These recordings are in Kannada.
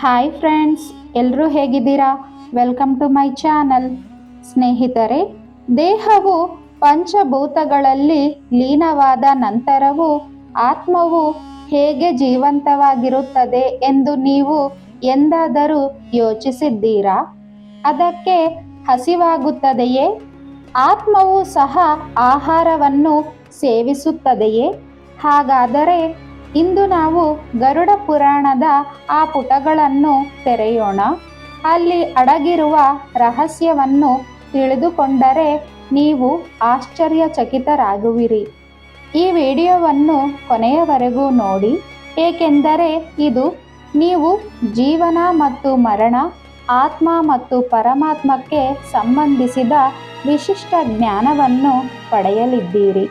ಹಾಯ್ ಫ್ರೆಂಡ್ಸ್ ಎಲ್ಲರೂ ಹೇಗಿದ್ದೀರಾ? ವೆಲ್ಕಮ್ ಟು ಮೈ ಚಾನಲ್ ಸ್ನೇಹಿತರೆ, ದೇಹವು ಪಂಚಭೂತಗಳಲ್ಲಿ ಲೀನವಾದ ನಂತರವೂ ಆತ್ಮವು ಹೇಗೆ ಜೀವಂತವಾಗಿರುತ್ತದೆ ಎಂದು ನೀವು ಎಂದಾದರೂ ಯೋಚಿಸಿದ್ದೀರಾ? ಅದಕ್ಕೆ ಹಸಿವಾಗುತ್ತದೆಯೇ? ಆತ್ಮವು ಸಹ ಆಹಾರವನ್ನು ಸೇವಿಸುತ್ತದೆಯೇ? ಹಾಗಾದರೆ ಇಂದು ನಾವು ಗರುಡ ಪುರಾಣದ ಆ ಪುಟಗಳನ್ನು ತೆರೆಯೋಣ. ಅಲ್ಲಿ ಅಡಗಿರುವ ರಹಸ್ಯವನ್ನು ತಿಳಿದುಕೊಂಡರೆ ನೀವು ಆಶ್ಚರ್ಯಚಕಿತರಾಗುವಿರಿ. ಈ ವಿಡಿಯೋವನ್ನು ಕೊನೆಯವರೆಗೂ ನೋಡಿ. ಏಕೆಂದರೆ ಇದು ನೀವು ಜೀವನ ಮತ್ತು ಮರಣ, ಆತ್ಮ ಮತ್ತು ಪರಮಾತ್ಮಕ್ಕೆ ಸಂಬಂಧಿಸಿದ ವಿಶಿಷ್ಟ ಜ್ಞಾನವನ್ನು ಪಡೆಯಲಿದ್ದೀರಿ.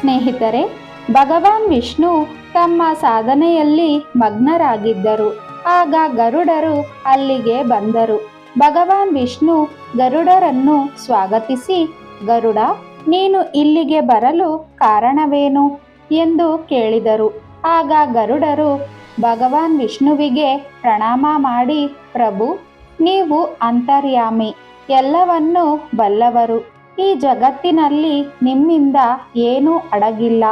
ಸ್ನೇಹಿತರೆ ಭಗವಾನ್ ವಿಷ್ಣು ತಮ್ಮ ಸಾಧನೆಯಲ್ಲಿ ಮಗ್ನರಾಗಿದ್ದರು. ಆಗ ಗರುಡರು ಅಲ್ಲಿಗೆ ಬಂದರು. ಭಗವಾನ್ ವಿಷ್ಣು ಗರುಡರನ್ನು ಸ್ವಾಗತಿಸಿ, ಗರುಡ, ನೀನು ಇಲ್ಲಿಗೆ ಬರಲು ಕಾರಣವೇನು? ಎಂದು ಕೇಳಿದರು. ಆಗ ಗರುಡರು, ಭಗವಾನ್ ವಿಷ್ಣುವಿಗೆ ಪ್ರಣಾಮ ಮಾಡಿ, ಪ್ರಭು, ನೀವು ಅಂತರ್ಯಾಮಿ, ಎಲ್ಲವನ್ನೂ ಬಲ್ಲವರು. ಈ ಜಗತ್ತಿನಲ್ಲಿ ನಿಮ್ಮಿಂದ ಏನೂ ಅಡಗಿಲ್ಲ.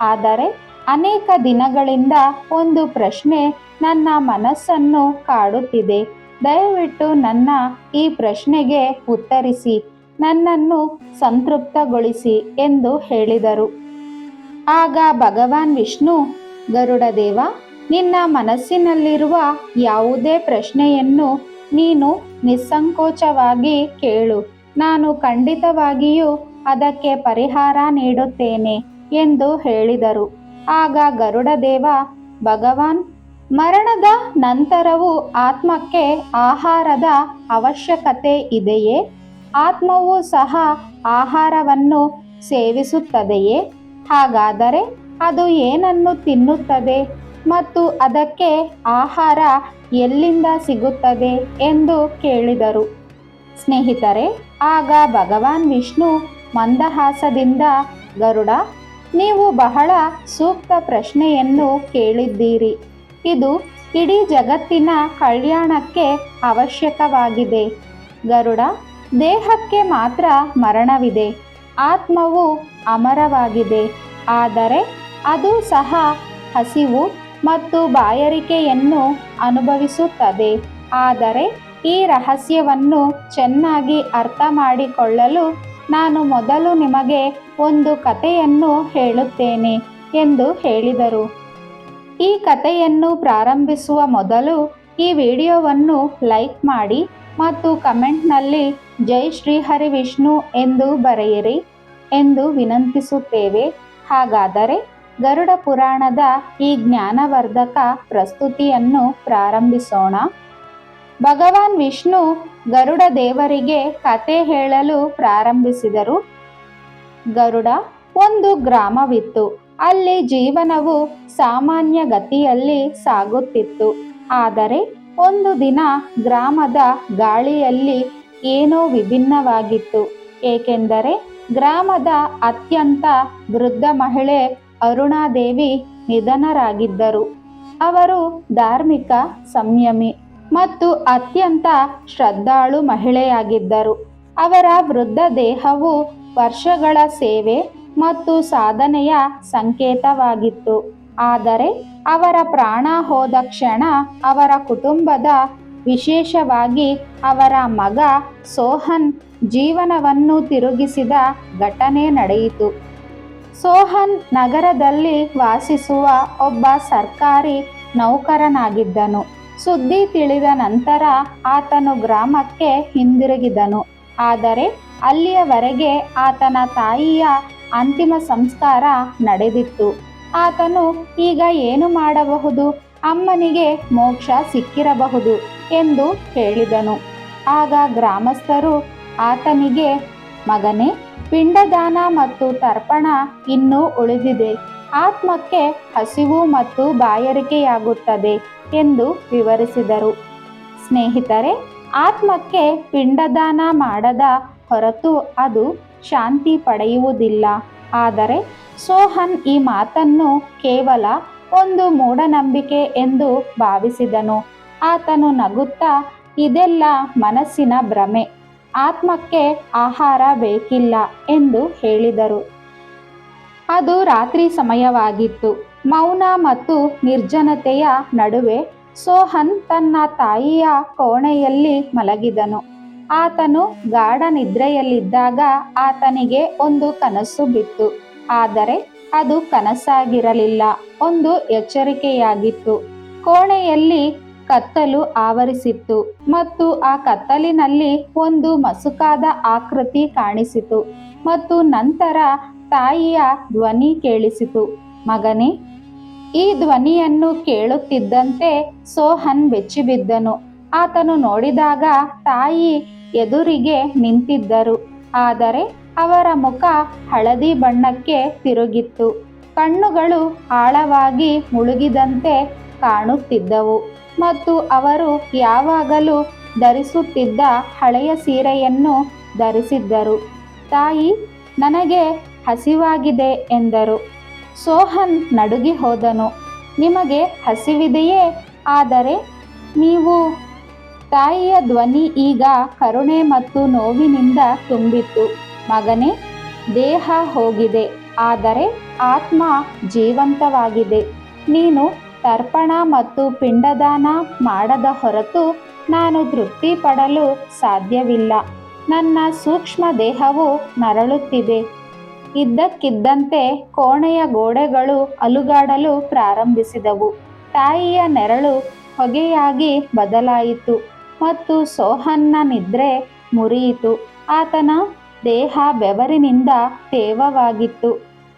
ಆದರೆ ಅನೇಕ ದಿನಗಳಿಂದ ಒಂದು ಪ್ರಶ್ನೆ ನನ್ನ ಮನಸ್ಸನ್ನು ಕಾಡುತ್ತಿದೆ. ದಯವಿಟ್ಟು ನನ್ನ ಈ ಪ್ರಶ್ನೆಗೆ ಉತ್ತರಿಸಿ, ನನ್ನನ್ನು ಸಂತೃಪ್ತಗೊಳಿಸಿ ಎಂದು ಹೇಳಿದರು. ಆಗ ಭಗವಾನ್ ವಿಷ್ಣು, ಗರುಡದೇವ, ನಿನ್ನ ಮನಸ್ಸಿನಲ್ಲಿರುವ ಯಾವುದೇ ಪ್ರಶ್ನೆಯನ್ನು ನೀನು ನಿಸ್ಸಂಕೋಚವಾಗಿ ಕೇಳು. ನಾನು ಖಂಡಿತವಾಗಿಯೂ ಅದಕ್ಕೆ ಪರಿಹಾರ ನೀಡುತ್ತೇನೆ. ಎಂದು ಹೇಳಿದರು. ಆಗ ಗರುಡದೇವ, ಭಗವಾನ್, ಮರಣದ ನಂತರವೂ ಆತ್ಮಕ್ಕೆ ಆಹಾರದ ಅವಶ್ಯಕತೆ ಇದೆಯೇ? ಆತ್ಮವು ಸಹ ಆಹಾರವನ್ನು ಸೇವಿಸುತ್ತದೆಯೇ? ಹಾಗಾದರೆ ಅದು ಏನನ್ನು ತಿನ್ನುತ್ತದೆ ಮತ್ತು ಅದಕ್ಕೆ ಆಹಾರ ಎಲ್ಲಿಂದ ಸಿಗುತ್ತದೆ ಎಂದು ಕೇಳಿದರು. ಸ್ನೇಹಿತರೆ, ಆಗ ಭಗವಾನ್ ವಿಷ್ಣು ಮಂದಹಾಸದಿಂದ, ಗರುಡ ನೀವು ಬಹಳ ಸೂಕ್ತ ಪ್ರಶ್ನೆಯನ್ನು ಕೇಳಿದ್ದೀರಿ. ಇದು ಇಡೀ ಜಗತ್ತಿನ ಕಲ್ಯಾಣಕ್ಕೆ ಅವಶ್ಯಕವಾಗಿದೆ. ಗರುಡ, ದೇಹಕ್ಕೆ ಮಾತ್ರ ಮರಣವಿದೆ. ಆತ್ಮವು ಅಮರವಾಗಿದೆ. ಆದರೆ ಅದು ಸಹ ಹಸಿವು ಮತ್ತು ಬಾಯಾರಿಕೆಯನ್ನು ಅನುಭವಿಸುತ್ತದೆ. ಆದರೆ ಈ ರಹಸ್ಯವನ್ನು ಚೆನ್ನಾಗಿ ಅರ್ಥ ಮಾಡಿಕೊಳ್ಳಲು ನಾನು ಮೊದಲು ನಿಮಗೆ ಒಂದು ಕಥೆಯನ್ನು ಹೇಳುತ್ತೇನೆ ಎಂದು ಹೇಳಿದರು. ಈ ಕಥೆಯನ್ನು ಪ್ರಾರಂಭಿಸುವ ಮೊದಲು ಈ ವಿಡಿಯೋವನ್ನು ಲೈಕ್ ಮಾಡಿ ಮತ್ತು ಕಮೆಂಟ್ನಲ್ಲಿ ಜೈ ಶ್ರೀಹರಿ ವಿಷ್ಣು ಎಂದು ಬರೆಯಿರಿ ಎಂದು ವಿನಂತಿಸುತ್ತೇವೆ. ಹಾಗಾದರೆ ಗರುಡ ಪುರಾಣದ ಈ ಜ್ಞಾನವರ್ಧಕ ಪ್ರಸ್ತುತಿಯನ್ನು ಪ್ರಾರಂಭಿಸೋಣ. ಭಗವಾನ್ ವಿಷ್ಣು ಗರುಡ ದೇವರಿಗೆ ಕತೆ ಹೇಳಲು ಪ್ರಾರಂಭಿಸಿದರು. ಗರುಡ ಒಂದು ಗ್ರಾಮವಿತ್ತು. ಅಲ್ಲಿ ಜೀವನವು ಸಾಮಾನ್ಯ ಗತಿಯಲ್ಲಿ ಸಾಗುತ್ತಿತ್ತು. ಆದರೆ ಒಂದು ದಿನ ಗ್ರಾಮದ ಗಾಳಿಯಲ್ಲಿ ಏನೋ ವಿಭಿನ್ನವಾಗಿತ್ತು. ಏಕೆಂದರೆ ಗ್ರಾಮದ ಅತ್ಯಂತ ವೃದ್ಧ ಮಹಿಳೆ ಅರುಣಾದೇವಿ ನಿಧನರಾಗಿದ್ದರು. ಅವರು ಧಾರ್ಮಿಕ ಸಂಯಮಿ. ಮತ್ತು ಅತ್ಯಂತ ಶ್ರದ್ಧಾಳು ಮಹಿಳೆಯಾಗಿದ್ದರು. ಅವರ ವೃದ್ಧ ದೇಹವು ವರ್ಷಗಳ ಸೇವೆ ಮತ್ತು ಸಾಧನೆಯ ಸಂಕೇತವಾಗಿತ್ತು. ಆದರೆ ಅವರ ಪ್ರಾಣ ಹೋದ ಕ್ಷಣ ಅವರ ಕುಟುಂಬದ, ವಿಶೇಷವಾಗಿ ಅವರ ಮಗ ಸೋಹನ್, ಜೀವನವನ್ನು ತಿರುಗಿಸಿದ ಘಟನೆ ನಡೆಯಿತು. ಸೋಹನ್ ನಗರದಲ್ಲಿ ವಾಸಿಸುವ ಒಬ್ಬ ಸರ್ಕಾರಿ ನೌಕರನಾಗಿದ್ದನು. ಸುದ್ದಿ ತಿಳಿದ ನಂತರ ಆತನು ಗ್ರಾಮಕ್ಕೆ ಹಿಂದಿರುಗಿದನು. ಆದರೆ ಅಲ್ಲಿಯವರೆಗೆ ಆತನ ತಾಯಿಯ ಅಂತಿಮ ಸಂಸ್ಕಾರ ನಡೆದಿತ್ತು. ಆತನು, ಈಗ ಏನು ಮಾಡಬಹುದು? ಅಮ್ಮನಿಗೆ ಮೋಕ್ಷ ಸಿಕ್ಕಿರಬಹುದು ಎಂದು ಹೇಳಿದನು. ಆಗ ಗ್ರಾಮಸ್ಥರು, ಆತನಿಗೆ ಮಗನೇ, ಪಿಂಡದಾನ ಮತ್ತು ತರ್ಪಣ ಇನ್ನೂ ಉಳಿದಿದೆ. ಆತ್ಮಕ್ಕೆ ಹಸಿವು ಮತ್ತು ಬಾಯಾರಿಕೆಯಾಗುತ್ತದೆ. ಎಂದು ವಿವರಿಸಿದರು. ಸ್ನೇಹಿತರೆ, ಆತ್ಮಕ್ಕೆ ಪಿಂಡದಾನ ಮಾಡದ ಹೊರತು ಅದು ಶಾಂತಿ ಪಡೆಯುವುದಿಲ್ಲ. ಆದರೆ ಸೋಹನ್ ಈ ಮಾತನ್ನು ಕೇವಲ ಒಂದು ಮೂಢನಂಬಿಕೆ ಎಂದು ಭಾವಿಸಿದನು. ಆತನು ನಗುತ್ತಾ, ಇದೆಲ್ಲ ಮನಸ್ಸಿನ ಭ್ರಮೆ. ಆತ್ಮಕ್ಕೆ ಆಹಾರ ಬೇಕಿಲ್ಲ ಎಂದು ಹೇಳಿದರು. ಅದು ರಾತ್ರಿ ಸಮಯವಾಗಿತ್ತು. ಮೌನ ಮತ್ತು ನಿರ್ಜನತೆಯ ನಡುವೆ ಸೋಹನ್ ತನ್ನ ತಾಯಿಯ ಕೋಣೆಯಲ್ಲಿ ಮಲಗಿದನು. ಆತನು ಗಾಢ ನಿದ್ರೆಯಲ್ಲಿದ್ದಾಗ ಆತನಿಗೆ ಒಂದು ಕನಸು ಬಿತ್ತು. ಆದರೆ ಅದು ಕನಸಾಗಿರಲಿಲ್ಲ, ಒಂದು ಎಚ್ಚರಿಕೆಯಾಗಿತ್ತು. ಕೋಣೆಯಲ್ಲಿ ಕತ್ತಲು ಆವರಿಸಿತ್ತು ಮತ್ತು ಆ ಕತ್ತಲಿನಲ್ಲಿ ಒಂದು ಮಸುಕಾದ ಆಕೃತಿ ಕಾಣಿಸಿತು ಮತ್ತು ನಂತರ ತಾಯಿಯ ಧ್ವನಿ ಕೇಳಿಸಿತು. ಮಗನೇ ಈ ಧ್ವನಿಯನ್ನು ಕೇಳುತ್ತಿದ್ದಂತೆ ಸೋಹನ್ ಬೆಚ್ಚಿಬಿದ್ದನು. ಆತನು ನೋಡಿದಾಗ ತಾಯಿ ಎದುರಿಗೆ ನಿಂತಿದ್ದರು. ಆದರೆ ಅವರ ಮುಖ ಹಳದಿ ಬಣ್ಣಕ್ಕೆ ತಿರುಗಿತ್ತು. ಕಣ್ಣುಗಳು ಆಳವಾಗಿ ಮುಳುಗಿದಂತೆ ಕಾಣುತ್ತಿದ್ದವು ಮತ್ತು ಅವರು ಯಾವಾಗಲೂ ಧರಿಸುತ್ತಿದ್ದ ಹಳೆಯ ಸೀರೆಯನ್ನು ಧರಿಸಿದ್ದರು. ತಾಯಿ, ನನಗೆ ಹಸಿವಾಗಿದೆ ಎಂದರು. ಸೋಹನ್ ನಡುಗಿ ಹೋದನು. ನಿಮಗೆ ಹಸಿವಿದೆಯೇ? ಆದರೆ ನೀವು ತಾಯಿಯ ಧ್ವನಿ ಈಗ ಕರುಣೆ ಮತ್ತು ನೋವಿನಿಂದ ತುಂಬಿತ್ತು. ಮಗನೇ, ದೇಹ ಹೋಗಿದೆ, ಆದರೆ ಆತ್ಮ ಜೀವಂತವಾಗಿದೆ. ನೀನು ತರ್ಪಣ ಮತ್ತು ಪಿಂಡದಾನ ಮಾಡದ ಹೊರತು ನಾನು ತೃಪ್ತಿ ಪಡಲು ಸಾಧ್ಯವಿಲ್ಲ. ನನ್ನ ಸೂಕ್ಷ್ಮ ದೇಹವು ನರಳುತ್ತಿದೆ. ಇದ್ದಕ್ಕಿದ್ದಂತೆ ಕೋಣೆಯ ಗೋಡೆಗಳು ಅಲುಗಾಡಲು ಪ್ರಾರಂಭಿಸಿದವು. ತಾಯಿಯ ನೆರಳು ಹೊಗೆಯಾಗಿ ಬದಲಾಯಿತು ಮತ್ತು ಸೋಹನ್ನ ನಿದ್ರೆ ಮುರಿಯಿತು. ಆತನ ದೇಹ ಬೆವರಿನಿಂದ ತೇವವಾಗಿತ್ತು.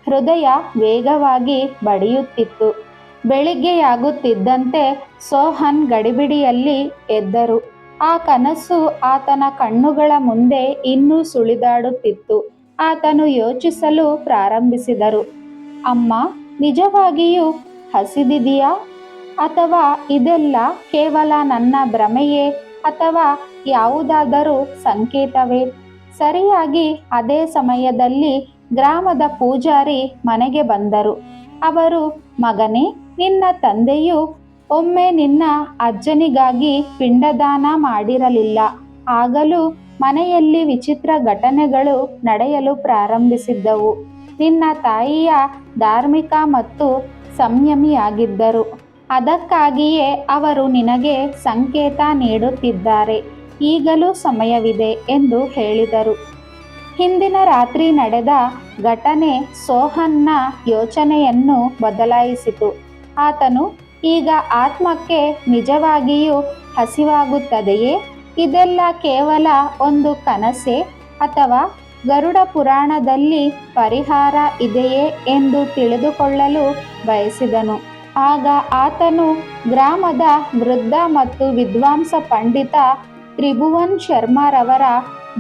ಹೃದಯ ವೇಗವಾಗಿ ಬಡಿಯುತ್ತಿತ್ತು. ಬೆಳಿಗ್ಗೆಯಾಗುತ್ತಿದ್ದಂತೆ ಸೋಹನ್ ಗಡಿಬಿಡಿಯಲ್ಲಿ ಎದ್ದರು. ಆ ಕನಸು ಆತನ ಕಣ್ಣುಗಳ ಮುಂದೆ ಇನ್ನೂ ಸುಳಿದಾಡುತ್ತಿತ್ತು. ಆತನು ಯೋಚಿಸಲು ಪ್ರಾರಂಭಿಸಿದರು. ಅಮ್ಮ, ನಿಜವಾಗಿಯೂ ಹಸಿದಿದೆಯಾ? ಅಥವಾ ಇದೆಲ್ಲ ಕೇವಲ ನನ್ನ ಭ್ರಮೆಯೇ? ಅಥವಾ ಯಾವುದಾದರೂ ಸಂಕೇತವೇ? ಸರಿಯಾಗಿ ಅದೇ ಸಮಯದಲ್ಲಿ ಗ್ರಾಮದ ಪೂಜಾರಿ ಮನೆಗೆ ಬಂದರು. ಅವರು, ಮಗನೇ, ನಿನ್ನ ತಂದೆಯು ಒಮ್ಮೆ ನಿನ್ನ ಅಜ್ಜನಿಗಾಗಿ ಪಿಂಡದಾನ ಮಾಡಿರಲಿಲ್ಲ. ಆಗಲೂ ಮನೆಯಲ್ಲಿ ವಿಚಿತ್ರ ಘಟನೆಗಳು ನಡೆಯಲು ಪ್ರಾರಂಭಿಸಿದ್ದವು. ನಿನ್ನ ತಾಯಿಯ ಧಾರ್ಮಿಕ ಮತ್ತು ಸಂಯಮಿಯಾಗಿದ್ದರು. ಅದಕ್ಕಾಗಿಯೇ ಅವರು ನಿನಗೆ ಸಂಕೇತ ನೀಡುತ್ತಿದ್ದಾರೆ. ಈಗಲೂ ಸಮಯವಿದೆ ಎಂದು ಹೇಳಿದರು. ಹಿಂದಿನ ರಾತ್ರಿ ನಡೆದ ಘಟನೆ ಸೋಹನ್ನ ಯೋಚನೆಯನ್ನು ಬದಲಾಯಿಸಿತು. ಆತನು, ಈಗ ಆತ್ಮಕ್ಕೆ ನಿಜವಾಗಿಯೂ ಹಸಿವಾಗುತ್ತದೆಯೇ? ಇದೆಲ್ಲ ಕೇವಲ ಒಂದು ಕನಸೆ ಅಥವಾ ಗರುಡ ಪುರಾಣದಲ್ಲಿ ಪರಿಹಾರ ಇದೆಯೇ ಎಂದು ತಿಳಿದುಕೊಳ್ಳಲು ಬಯಸಿದನು. ಆಗ ಆತನು ಗ್ರಾಮದ ವೃದ್ಧ ಮತ್ತು ವಿದ್ವಾಂಸ ಪಂಡಿತ ತ್ರಿಭುವನ್ ಶರ್ಮಾರವರ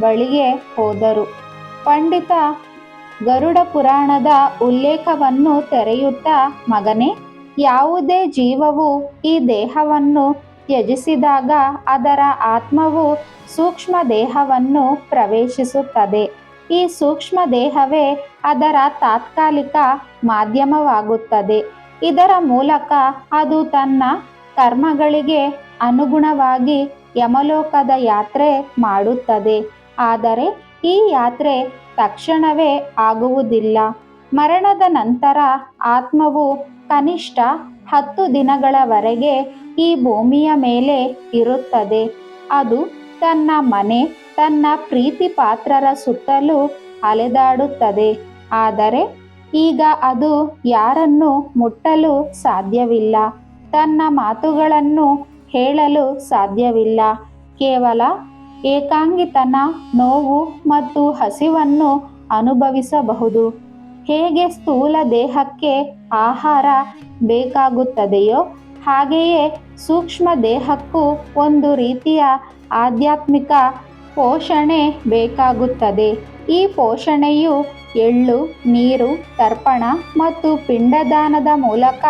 ಬಳಿಗೆ ಹೋದರು. ಪಂಡಿತ ಗರುಡ ಪುರಾಣದ ಉಲ್ಲೇಖವನ್ನು ತೆರೆಯುತ್ತಾ, ಮಗನೇ, ಯಾವುದೇ ಜೀವವು ಈ ದೇಹವನ್ನು ತ್ಯಜಿಸಿದಾಗ ಅದರ ಆತ್ಮವು ಸೂಕ್ಷ್ಮ ದೇಹವನ್ನು ಪ್ರವೇಶಿಸುತ್ತದೆ. ಈ ಸೂಕ್ಷ್ಮ ದೇಹವೇ ಅದರ ತಾತ್ಕಾಲಿಕ ಮಾಧ್ಯಮವಾಗುತ್ತದೆ. ಇದರ ಮೂಲಕ ಅದು ತನ್ನ ಕರ್ಮಗಳಿಗೆ ಅನುಗುಣವಾಗಿ ಯಮಲೋಕದ ಯಾತ್ರೆ ಮಾಡುತ್ತದೆ. ಆದರೆ ಈ ಯಾತ್ರೆ ತಕ್ಷಣವೇ ಆಗುವುದಿಲ್ಲ. ಮರಣದ ನಂತರ ಆತ್ಮವು ಕನಿಷ್ಠ ಹತ್ತು ದಿನಗಳವರೆಗೆ ಈ ಭೂಮಿಯ ಮೇಲೆ ಇರುತ್ತದೆ. ಅದು ತನ್ನ ಮನೆ, ತನ್ನ ಪ್ರೀತಿ ಪಾತ್ರರ ಸುತ್ತಲೂ ಅಲೆದಾಡುತ್ತದೆ. ಆದರೆ ಈಗ ಅದು ಯಾರನ್ನು ಮುಟ್ಟಲು ಸಾಧ್ಯವಿಲ್ಲ. ತನ್ನ ಮಾತುಗಳನ್ನು ಹೇಳಲು ಸಾಧ್ಯವಿಲ್ಲ. ಕೇವಲ ಏಕಾಂಗಿತನ, ನೋವು ಮತ್ತು ಹಸಿವನ್ನು ಅನುಭವಿಸಬಹುದು. ಹೇಗೆ ಸ್ಥೂಲ ದೇಹಕ್ಕೆ ಆಹಾರ ಬೇಕಾಗುತ್ತದೆಯೋ ಹಾಗೆಯೇ ಸೂಕ್ಷ್ಮ ದೇಹಕ್ಕೂ ಒಂದು ರೀತಿಯ ಆಧ್ಯಾತ್ಮಿಕ ಪೋಷಣೆ ಬೇಕಾಗುತ್ತದೆ. ಈ ಪೋಷಣೆಯು ಎಳ್ಳು, ನೀರು, ತರ್ಪಣ ಮತ್ತು ಪಿಂಡದಾನದ ಮೂಲಕ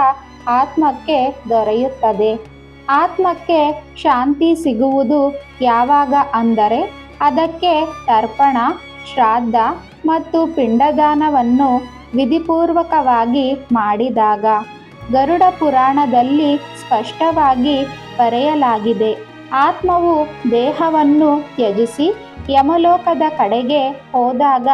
ಆತ್ಮಕ್ಕೆ ದೊರೆಯುತ್ತದೆ. ಆತ್ಮಕ್ಕೆ ಶಾಂತಿ ಸಿಗುವುದು ಯಾವಾಗ ಅಂದರೆ, ಅದಕ್ಕೆ ತರ್ಪಣ, ಶ್ರಾದ್ದ ಮತ್ತು ಪಿಂಡದಾನವನ್ನು ವಿಧಿಪೂರ್ವಕವಾಗಿ ಮಾಡಿದಾಗ. ಗರುಡ ಪುರಾಣದಲ್ಲಿ ಸ್ಪಷ್ಟವಾಗಿ ಬರೆಯಲಾಗಿದೆ. ಆತ್ಮವು ದೇಹವನ್ನು ತ್ಯಜಿಸಿ ಯಮಲೋಕದ ಕಡೆಗೆ ಹೋದಾಗ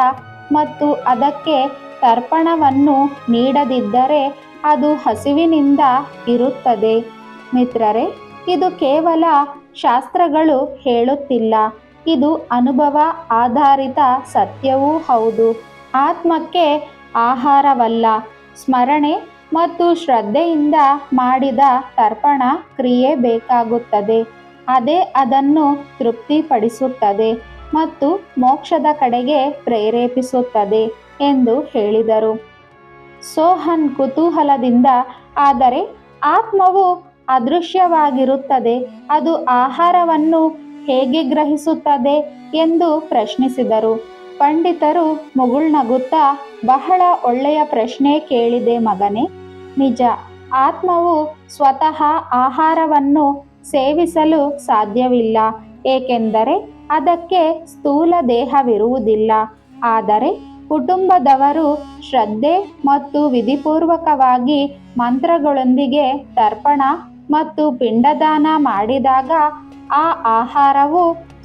ಮತ್ತು ಅದಕ್ಕೆ ತರ್ಪಣವನ್ನು ನೀಡದಿದ್ದರೆ ಅದು ಹಸಿವಿನಿಂದ ಇರುತ್ತದೆ. ಮಿತ್ರರೇ, ಇದು ಕೇವಲ ಶಾಸ್ತ್ರಗಳು ಹೇಳುತ್ತಿಲ್ಲ. ಇದು ಅನುಭವ ಆಧಾರಿತ ಸತ್ಯವೂ ಹೌದು. ಆತ್ಮಕ್ಕೆ ಆಹಾರವಲ್ಲ. ಸ್ಮರಣೆ ಮತ್ತು ಶ್ರದ್ಧೆಯಿಂದ ಮಾಡಿದ ತರ್ಪಣ ಕ್ರಿಯೆ ಬೇಕಾಗುತ್ತದೆ. ಅದೇ ಅದನ್ನು ತೃಪ್ತಿಪಡಿಸುತ್ತದೆ ಮತ್ತು ಮೋಕ್ಷದ ಕಡೆಗೆ ಪ್ರೇರೇಪಿಸುತ್ತದೆ ಎಂದು ಹೇಳಿದರು. ಸೋಹನ್ ಕುತೂಹಲದಿಂದ, ಆದರೆ ಆತ್ಮವು ಅದೃಶ್ಯವಾಗಿರುತ್ತದೆ, ಅದು ಆಹಾರವನ್ನು ಹೇಗೆ ಗ್ರಹಿಸುತ್ತದೆ? ಎಂದು ಪ್ರಶ್ನಿಸಿದರು. ಪಂಡಿತರು ಮುಗುಳ್ನಗುತ್ತಾ, ಬಹಳ ಒಳ್ಳೆಯ ಪ್ರಶ್ನೆ ಕೇಳಿದೆ ಮಗನೇ ನಿಜ. ಆತ್ಮವು ಸ್ವತಃ ಆಹಾರವನ್ನು ಸೇವಿಸಲು ಸಾಧ್ಯವಿಲ್ಲ. ಏಕೆಂದರೆ ಅದಕ್ಕೆ ಸ್ಥೂಲ ದೇಹವಿರುವುದಿಲ್ಲ. ಆದರೆ ಕುಟುಂಬದವರು ಶ್ರದ್ಧೆ ಮತ್ತು ವಿಧಿಪೂರ್ವಕವಾಗಿ ಮಂತ್ರಗಳೊಂದಿಗೆ ತರ್ಪಣ ಮತ್ತು ಪಿಂಡದಾನ ಮಾಡಿದಾಗ ಆ ಆಹಾರವು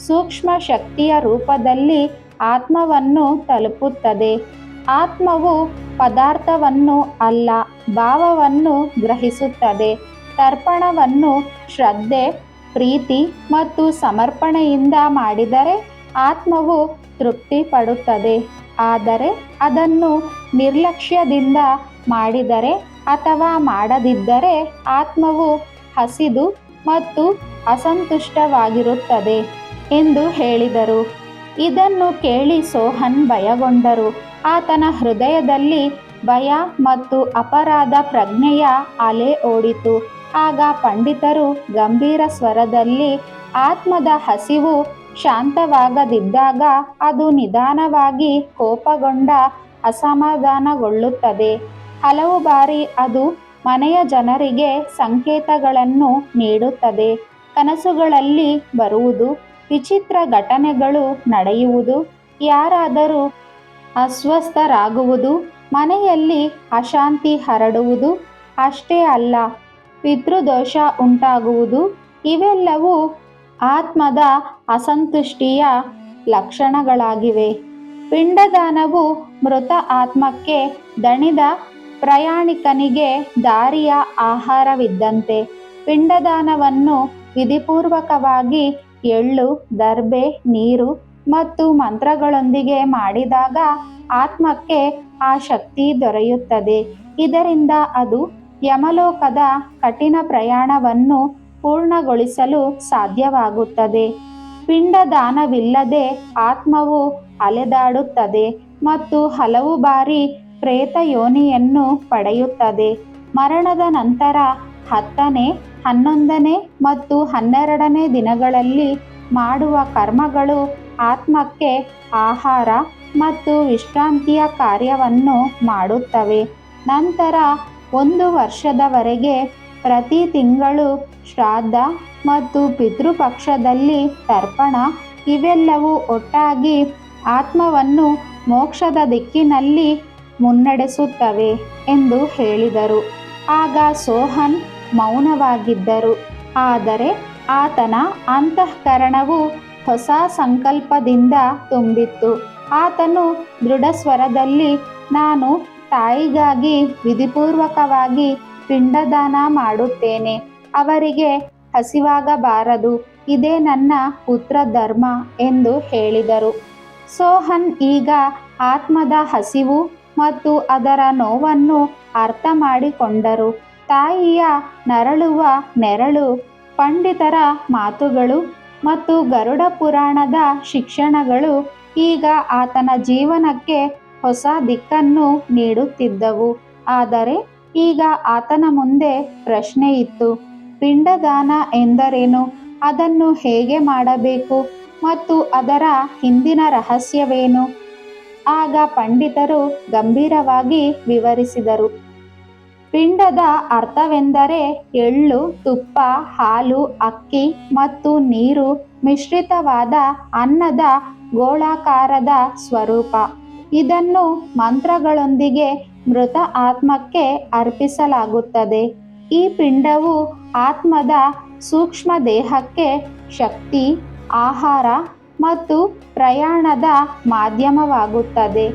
ಸೂಕ್ಷ್ಮ ಶಕ್ತಿಯ ರೂಪದಲ್ಲಿ ಆತ್ಮವನ್ನು ತಲುಪುತ್ತದೆ. ಆತ್ಮವು ಪದಾರ್ಥವನ್ನು ಅಲ್ಲ, ಭಾವವನ್ನು ಗ್ರಹಿಸುತ್ತದೆ. ತರ್ಪಣವನ್ನು ಶ್ರದ್ಧೆ, ಪ್ರೀತಿ ಮತ್ತು ಸಮರ್ಪಣೆಯಿಂದ ಮಾಡಿದರೆ ಆತ್ಮವು ತೃಪ್ತಿ ಪಡುತ್ತದೆ ಆದರೆ ಅದನ್ನು ನಿರ್ಲಕ್ಷ್ಯದಿಂದ ಮಾಡಿದರೆ ಅಥವಾ ಮಾಡದಿದ್ದರೆ ಆತ್ಮವು ಹಸಿದು ಮತ್ತು ಅಸಂತುಷ್ಟವಾಗಿರುತ್ತದೆ ಎಂದು ಹೇಳಿದರು. ಇದನ್ನು ಕೇಳಿ ಸೋಹನ್ ಭಯಗೊಂಡರು. ಆತನ ಹೃದಯದಲ್ಲಿ ಭಯ ಮತ್ತು ಅಪರಾಧ ಪ್ರಜ್ಞೆಯ ಅಲೆ ಓಡಿತು. ಆಗ ಪಂಡಿತರು ಗಂಭೀರ ಸ್ವರದಲ್ಲಿ, ಆತ್ಮದ ಹಸಿವು ಶಾಂತವಾಗದಿದ್ದಾಗ ಅದು ನಿಧಾನವಾಗಿ ಕೋಪಗೊಂಡ ಅಸಮಾಧಾನಗೊಳ್ಳುತ್ತದೆ. ಹಲವು ಬಾರಿ ಅದು ಮನೆಯ ಜನರಿಗೆ ಸಂಕೇತಗಳನ್ನು ನೀಡುತ್ತದೆ. ಕನಸುಗಳಲ್ಲಿ ಬರುವುದು, ವಿಚಿತ್ರ ಘಟನೆಗಳು ನಡೆಯುವುದು, ಯಾರಾದರೂ ಅಸ್ವಸ್ಥರಾಗುವುದು, ಮನೆಯಲ್ಲಿ ಅಶಾಂತಿ ಹರಡುವುದು ಅಷ್ಟೇ ಅಲ್ಲ, ಪಿತೃದೋಷ ಉಂಟಾಗುವುದು, ಇವೆಲ್ಲವೂ ಆತ್ಮದ ಅಸಂತುಷ್ಟಿಯ ಲಕ್ಷಣಗಳಾಗಿವೆ. ಪಿಂಡದಾನವು ಮೃತ ಆತ್ಮಕ್ಕೆ ದಣಿದ ಪ್ರಯಾಣಿಕನಿಗೆ ದಾರಿಯ ಆಹಾರವಿದ್ದಂತೆ. ಪಿಂಡದಾನವನ್ನು ವಿಧಿಪೂರ್ವಕವಾಗಿ ಎಳ್ಳು, ದರ್ಬೆ, ನೀರು ಮತ್ತು ಮಂತ್ರಗಳೊಂದಿಗೆ ಮಾಡಿದಾಗ ಆತ್ಮಕ್ಕೆ ಆ ಶಕ್ತಿ ದೊರೆಯುತ್ತದೆ. ಇದರಿಂದ ಅದು ಯಮಲೋಕದ ಕಠಿಣ ಪ್ರಯಾಣವನ್ನು ಪೂರ್ಣಗೊಳಿಸಲು ಸಾಧ್ಯವಾಗುತ್ತದೆ. ಪಿಂಡದಾನವಿಲ್ಲದೆ ಆತ್ಮವು ಅಲೆದಾಡುತ್ತದೆ ಮತ್ತು ಹಲವು ಬಾರಿ ಪ್ರೇತ ಯೋನಿಯನ್ನು ಪಡೆಯುತ್ತದೆ. ಮರಣದ ನಂತರ ಹತ್ತನೇ, ಹನ್ನೊಂದನೇ ಮತ್ತು ಹನ್ನೆರಡನೇ ದಿನಗಳಲ್ಲಿ ಮಾಡುವ ಕರ್ಮಗಳು ಆತ್ಮಕ್ಕೆ ಆಹಾರ ಮತ್ತು ವಿಶ್ರಾಂತಿಯ ಕಾರ್ಯವನ್ನು ಮಾಡುತ್ತವೆ. ನಂತರ ಒಂದು ವರ್ಷದವರೆಗೆ ಪ್ರತಿ ತಿಂಗಳು ಶ್ರಾದ್ದ ಮತ್ತು ಪಿತೃಪಕ್ಷದಲ್ಲಿ ತರ್ಪಣ, ಇವೆಲ್ಲವೂ ಒಟ್ಟಾಗಿ ಆತ್ಮವನ್ನು ಮೋಕ್ಷದ ದಿಕ್ಕಿನಲ್ಲಿ ಮುನ್ನಡೆಸುತ್ತವೆ ಎಂದು ಹೇಳಿದರು. ಆಗ ಸೋಹನ್ ಮೌನವಾಗಿದ್ದರು. ಆದರೆ ಆತನ ಅಂತಃಕರಣವು ಹೊಸ ಸಂಕಲ್ಪದಿಂದ ತುಂಬಿತ್ತು. ಆತನು ದೃಢಸ್ವರದಲ್ಲಿ, ನಾನು ತಾಯಿಗಾಗಿ ವಿಧಿಪೂರ್ವಕವಾಗಿ ಪಿಂಡದಾನ ಮಾಡುತ್ತೇನೆ. ಅವರಿಗೆ ಹಸಿವಾಗಬಾರದು. ಇದೇ ನನ್ನ ಪುತ್ರ ಧರ್ಮ ಎಂದು ಹೇಳಿದರು. ಸೋಹನ್ ಈಗ ಆತ್ಮದ ಹಸಿವು ಮತ್ತು ಅದರ ನೋವನ್ನು ಅರ್ಥ ಮಾಡಿಕೊಂಡರು ತಾಯಿಯ ನರಳುವ ನೆರಳು, ಪಂಡಿತರ ಮಾತುಗಳು ಮತ್ತು ಗರುಡ ಪುರಾಣದ ಶಿಕ್ಷಣಗಳು ಈಗ ಆತನ ಜೀವನಕ್ಕೆ ಹೊಸ ದಿಕ್ಕನ್ನು ನೀಡುತ್ತಿದ್ದವು. ಆದರೆ ಈಗ ಆತನ ಮುಂದೆ ಪ್ರಶ್ನೆ ಇತ್ತು. ಪಿಂಡದಾನ ಎಂದರೇನು? ಅದನ್ನು ಹೇಗೆ ಮಾಡಬೇಕು? ಮತ್ತು ಅದರ ಹಿಂದಿನ ರಹಸ್ಯವೇನು? ಆಗ ಪಂಡಿತರು ಗಂಭೀರವಾಗಿ ವಿವರಿಸಿದರು. ಪಿಂಡದ ಅರ್ಥವೆಂದರೆ ಎಳ್ಳು, ತುಪ್ಪ, ಹಾಲು, ಅಕ್ಕಿ ಮತ್ತು ನೀರು ಮಿಶ್ರಿತವಾದ ಅನ್ನದ ಗೋಳಾಕಾರದ ಸ್ವರೂಪ. ಇದನ್ನು ಮಂತ್ರಗಳೊಂದಿಗೆ ಮೃತ ಆತ್ಮಕ್ಕೆ ಅರ್ಪಿಸಲಾಗುತ್ತದೆ. ಈ ಪಿಂಡವು ಆತ್ಮದ ಸೂಕ್ಷ್ಮ ದೇಹಕ್ಕೆ ಶಕ್ತಿ, ಆಹಾರ ಮತ್ತು ಪ್ರಯಾಣದ ಮಾಧ್ಯಮವಾಗುತ್ತದೆ.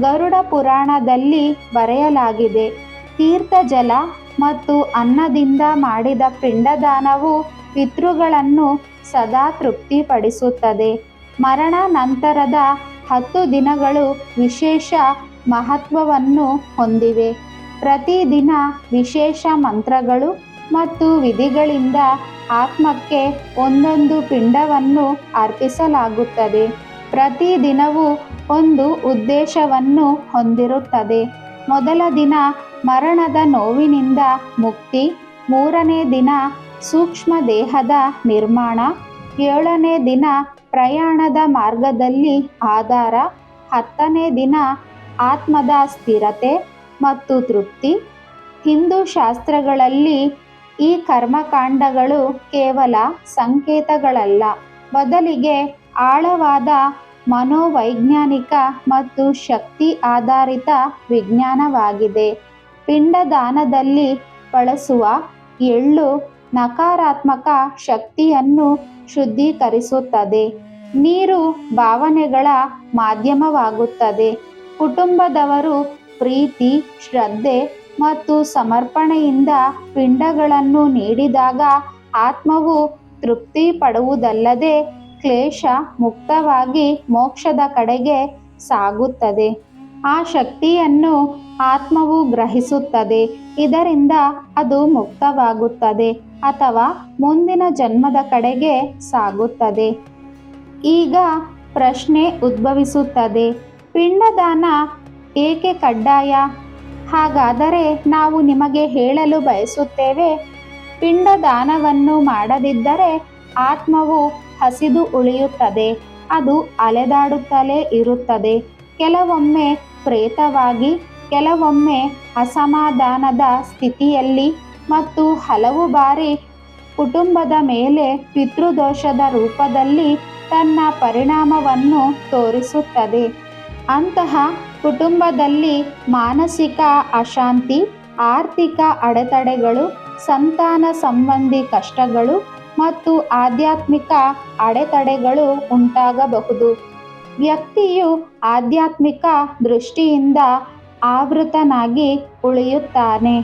ಗರುಡ ಪುರಾಣದಲ್ಲಿ ಬರೆಯಲಾಗಿದೆ ತೀರ್ಥ ಜಲ ಮತ್ತು ಅನ್ನದಿಂದ ಮಾಡಿದ ಪಿಂಡದಾನವು ಪಿತೃಗಳನ್ನು ಸದಾ ತೃಪ್ತಿಪಡಿಸುತ್ತದೆ. ಮರಣ ನಂತರದ ಹತ್ತು ದಿನಗಳು ವಿಶೇಷ ಮಹತ್ವವನ್ನು ಹೊಂದಿವೆ. ಪ್ರತಿದಿನ ವಿಶೇಷ ಮಂತ್ರಗಳು ಮತ್ತು ವಿಧಿಗಳಿಂದ ಆತ್ಮಕ್ಕೆ ಒಂದೊಂದು ಪಿಂಡವನ್ನು ಅರ್ಪಿಸಲಾಗುತ್ತದೆ. ಪ್ರತಿದಿನವೂ ಒಂದು ಉದ್ದೇಶವನ್ನು ಹೊಂದಿರುತ್ತದೆ. ಮೊದಲ ದಿನ ಮರಣದ ನೋವಿನಿಂದ ಮುಕ್ತಿ. ಮೂರನೇ ದಿನ ಸೂಕ್ಷ್ಮ ದೇಹದ ನಿರ್ಮಾಣ. ಏಳನೇ ದಿನ ಪ್ರಯಾಣದ ಮಾರ್ಗದಲ್ಲಿ ಆಧಾರ. ಹತ್ತನೇ ದಿನ ಆತ್ಮದ ಸ್ಥಿರತೆ ಮತ್ತು ತೃಪ್ತಿ. ಹಿಂದೂ ಶಾಸ್ತ್ರಗಳಲ್ಲಿ ಈ ಕರ್ಮಕಾಂಡಗಳು ಕೇವಲ ಸಂಕೇತಗಳಲ್ಲ. ಬದಲಿಗೆ ಆಳವಾದ ಮನೋವೈಜ್ಞಾನಿಕ ಮತ್ತು ಶಕ್ತಿ ಆಧಾರಿತ ವಿಜ್ಞಾನವಾಗಿದೆ. ಪಿಂಡದಾನದಲ್ಲಿ ಬಳಸುವ ಎಳ್ಳು ನಕಾರಾತ್ಮಕ ಶಕ್ತಿಯನ್ನು ಶುದ್ಧೀಕರಿಸುತ್ತದೆ. ನೀರು ಭಾವನೆಗಳ ಮಾಧ್ಯಮವಾಗುತ್ತದೆ. ಕುಟುಂಬದವರು ಪ್ರೀತಿ, ಶ್ರದ್ಧೆ ಮತ್ತು ಸಮರ್ಪಣೆಯಿಂದ ಪಿಂಡಗಳನ್ನು ನೀಡಿದಾಗ ಆತ್ಮವು ತೃಪ್ತಿ ಪಡುವುದಲ್ಲದೆ ಕ್ಲೇಶ ಮುಕ್ತವಾಗಿ ಮೋಕ್ಷದ ಕಡೆಗೆ ಸಾಗುತ್ತದೆ. ಆ ಶಕ್ತಿಯನ್ನು ಆತ್ಮವು ಗ್ರಹಿಸುತ್ತದೆ. ಇದರಿಂದ ಅದು ಮುಕ್ತವಾಗುತ್ತದೆ ಅಥವಾ ಮುಂದಿನ ಜನ್ಮದ ಕಡೆಗೆ ಸಾಗುತ್ತದೆ. ಈಗ ಪ್ರಶ್ನೆ ಉದ್ಭವಿಸುತ್ತದೆ. ಪಿಂಡದಾನ ಏಕೆ ಕಡ್ಡಾಯ? ಹಾಗಾದರೆ ನಾವು ನಿಮಗೆ ಹೇಳಲು ಬಯಸುತ್ತೇವೆ, ಪಿಂಡದಾನವನ್ನು ಮಾಡದಿದ್ದರೆ ಆತ್ಮವು ಹಸಿದು ಉಳಿಯುತ್ತದೆ, ಅದು ಅಲೆದಾಡುತ್ತಲೇ ಇರುತ್ತದೆ. ಕೆಲವೊಮ್ಮೆ ಪ್ರೇತವಾಗಿ ಕೆಲವೊಮ್ಮೆ ಅಸಮಾಧಾನದ ಸ್ಥಿತಿಯಲ್ಲಿ ಮತ್ತು ಹಲವು ಬಾರಿ ಕುಟುಂಬದ ಮೇಲೆ ಪಿತೃದೋಷದ ರೂಪದಲ್ಲಿ ತನ್ನ ಪರಿಣಾಮವನ್ನು ತೋರಿಸುತ್ತದೆ. ಅಂತಹ ಕುಟುಂಬದಲ್ಲಿ ಮಾನಸಿಕ ಅಶಾಂತಿ, ಆರ್ಥಿಕ ಅಡೆತಡೆಗಳು, ಸಂತಾನ ಸಂಬಂಧಿ ಕಷ್ಟಗಳು ಮತ್ತು ಆಧ್ಯಾತ್ಮಿಕ ಅಡೆತಡೆಗಳು ಉಂಟಾಗಬಹುದು. ವ್ಯಕ್ತಿಯು ಆಧ್ಯಾತ್ಮಿಕ ದೃಷ್ಟಿಯಿಂದ ಆವೃತನಾಗಿ ಉಳಿಯುತ್ತಾನೆ.